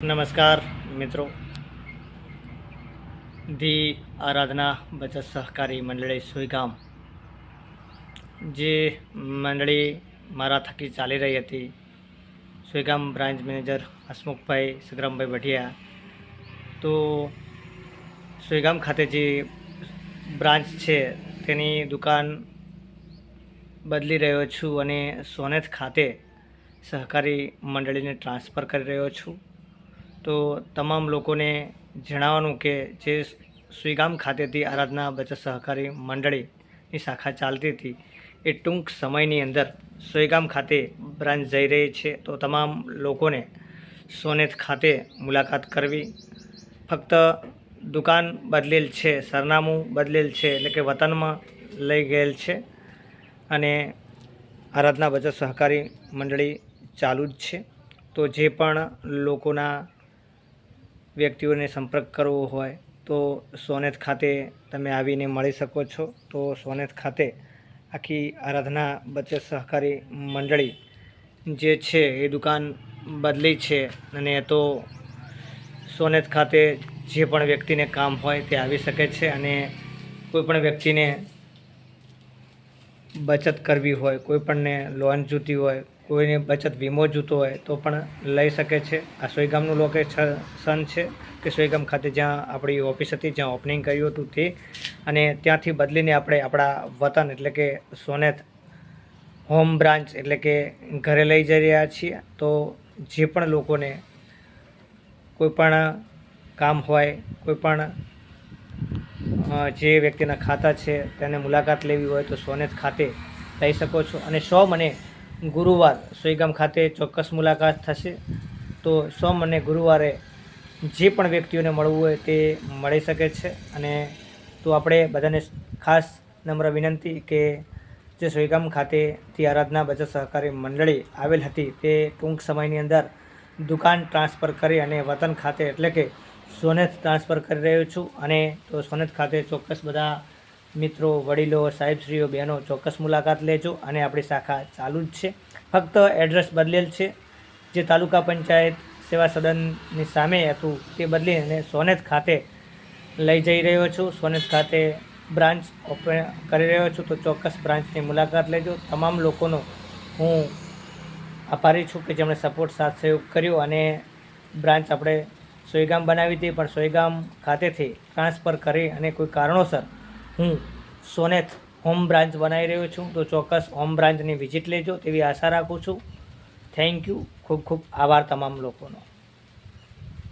નમસ્કાર, મિત્રો. ધી આરાધના બચત સહકારી મંડળી સુઈગામ. જે મંડળી મારા થકી ચાલી રહી હતી, સુઈગામ બ્રાન્ચ મેનેજર હસમુખભાઈ સુગ્રામભાઈ ભટિયા તો સુઈગામ ખાતે જે બ્રાન્ચ છે, તેની દુકાન બદલી રહ્યો છું અને સોનેથ ખાતે સહકારી મંડળીને ટ્રાન્સફર કરી રહ્યો છું. તો તમામ લોકોને જણાવવાનું કે જે સુઈગામ ખાતેથી આરાધના બચત સહકારી મંડળીની શાખા ચાલતી હતી, એ ટૂંક સમયની અંદર સુઈગામ ખાતે બ્રાન્ચ જઈ રહી છે. તો તમામ લોકોને સોનેથ ખાતે મુલાકાત કરવી. ફક્ત દુકાન બદલેલ છે, સરનામું બદલેલ છે, એટલે કે વતનમાં લઈ ગયેલ છે અને આરાધના બચત સહકારી મંડળી ચાલુ જ છે. તો જે પણ લોકોના વ્યક્તિઓને સંપર્ક કરવો હોય તો સોનેત ખાતે તમે આવીને મળી શકો છો. તો સોનેત ખાતે આખી આરાધના બચત સહકારી મંડળી જે છે એ દુકાન બદલી છે અને તો સોનેત ખાતે જે પણ વ્યક્તિને કામ હોય તે આવી શકે છે અને કોઈ પણ વ્યક્તિને બચત કરવી હોય, કોઈ પણને લોન જોતી હોય કોઈને બચત વીમો જોતો હોય તો પણ લઈ શકે છે. આ સોઈગામનું લોકેશન છે કે સોઈગામ ખાતે જ્યાં આપણી ઓફિસ હતી, જ્યાં ઓપનિંગ કર્યું હતું તે. અને ત્યાંથી બદલીને આપણે આપણા વતન એટલે કે સોનેથ હોમ બ્રાન્ચ એટલે કે ઘરે લઈ જઈ રહ્યા છીએ. તો જે પણ લોકોને કોઈ પણ કામ હોય, કોઈ પણ જે વ્યક્તિના ખાતા છે, તેને મુલાકાત લેવી હોય તો સોનેથ ખાતે લઈ શકો છો. અને સો મને ગુરુવાર સોઈગામ ખાતે ચોક્કસ મુલાકાત થશે. તો સોમ અને ગુરુવારે જે પણ વ્યક્તિઓને મળવું હોય તે મળી શકે છે. અને તો આપણે બધાને ખાસ નમ્ર વિનંતી કે જે સોઈગામ ખાતેથી આરાધના બચત સહકારી મંડળી આવેલ હતી તે ટૂંક સમયની અંદર દુકાન ટ્રાન્સફર કરી અને વતન ખાતે એટલે કે સોનેથ ટ્રાન્સફર કરી રહ્યો છું. અને તો સોનેથ ખાતે ચોક્કસ બધા મિત્રો, વડીલો, સાહેબશ્રીઓ, બહેનો, ચોક્કસ મુલાકાત લેજો અને આપણી શાખા ચાલુ જ છે. ફક્ત એડ્રેસ બદલેલ છે. જે તાલુકા પંચાયત સેવા સદનની સામે હતું તે બદલીને સોનેત ખાતે લઈ જઈ રહ્યો છું. સોનેત ખાતે બ્રાન્ચ ઓપન કરી રહ્યો છું તો ચોક્કસ બ્રાન્ચની મુલાકાત લેજો. તમામ લોકોનો હું આભારી છું કે જેમણે સપોર્ટ સાથ સહયોગ કર્યો અને બ્રાન્ચ આપણે સોયગામ બનાવી હતી. પણ સોયગામ ખાતેથી ટ્રાન્સફર કરી અને કોઈ કારણોસર હું સોનેથ હોમ બ્રાન્ચ બનાવી રહ્યો છું. તો ચોક્કસ હોમ બ્રાન્ચની વિઝિટ લેજો તેવી આશા રાખું છું. Thank you. ખૂબ ખૂબ આભાર તમામ લોકોનો.